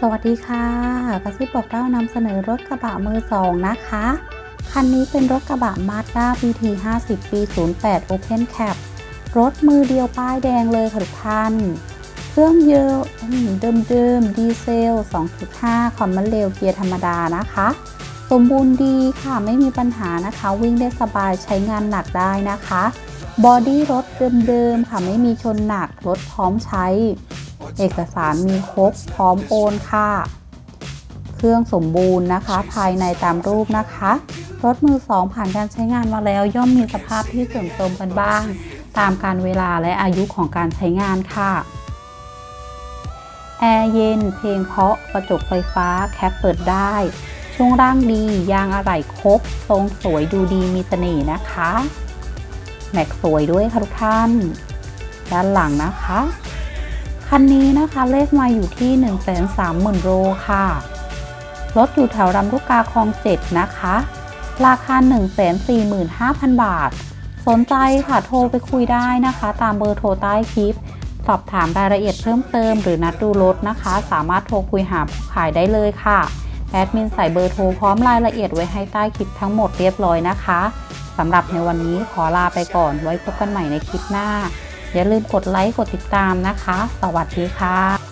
สวัสดีค่ะกระซิบบอกเล่านำเสนอรถกระบะมือสองนะคะ คันนี้เป็นรถกระบะ Mazda BT 50 ปี 08 Open Cap รถมือเดียวป้ายแดงเลยค่ะทุกท่าน เครื่องเยอะเดิมๆดีเซล 2.5คอมมันเร็วเกียร์ธรรมดานะคะ สมบูรณ์ดีค่ะไม่มีปัญหานะคะ วิ่งได้สบายใช้งานหนักได้นะคะ บอดี้รถเดิมๆค่ะไม่มีชนหนักรถพร้อมใช้ เอกสารมีครบพร้อมโอนค่ะ เครื่องสมบูรณ์นะคะ ภายในตามรูปนะคะ รถมือสองผ่านการใช้งานมาแล้ว ย่อมมีสภาพที่เสื่อมโทรมกันบ้าง ตามการเวลาและอายุของการใช้งานค่ะแอร์เย็น เพลงเพราะ กระจกไฟฟ้า แคปเปิดได้ ช่วงร่างดี ยางอะไหล่ครบ ทรงสวยดูดีมีเสน่ห์นะคะ แม็กสวยด้วยค่ะทุกท่าน ด้านหลังนะคะ คันนี้นะคะเลขมาอยู่ที่ 1 3 0 0 0 0 โลค่ะ รถอยู่แถวรำลูกกาคลองเจ็ดนะคะ ราคา 145,000 บาท สนใจค่ะโทรไปคุยได้นะคะ ตามเบอร์โทรใต้คลิป สอบถามรายละเอียดเพิ่มเติมหรือนัดดูรถนะคะ สามารถโทรคุยหาผู้ขายได้เลยค่ะ แอดมินใส่เบอร์โทรพร้อมรายละเอียดไว้ให้ใต้คลิปทั้งหมดเรียบร้อยนะคะสำหรับในวันนี้ขอลาไปก่อนไว้พบกันใหม่ในคลิปหน้า อย่าลืมกดไลค์กดติดตามนะคะ สวัสดีค่ะ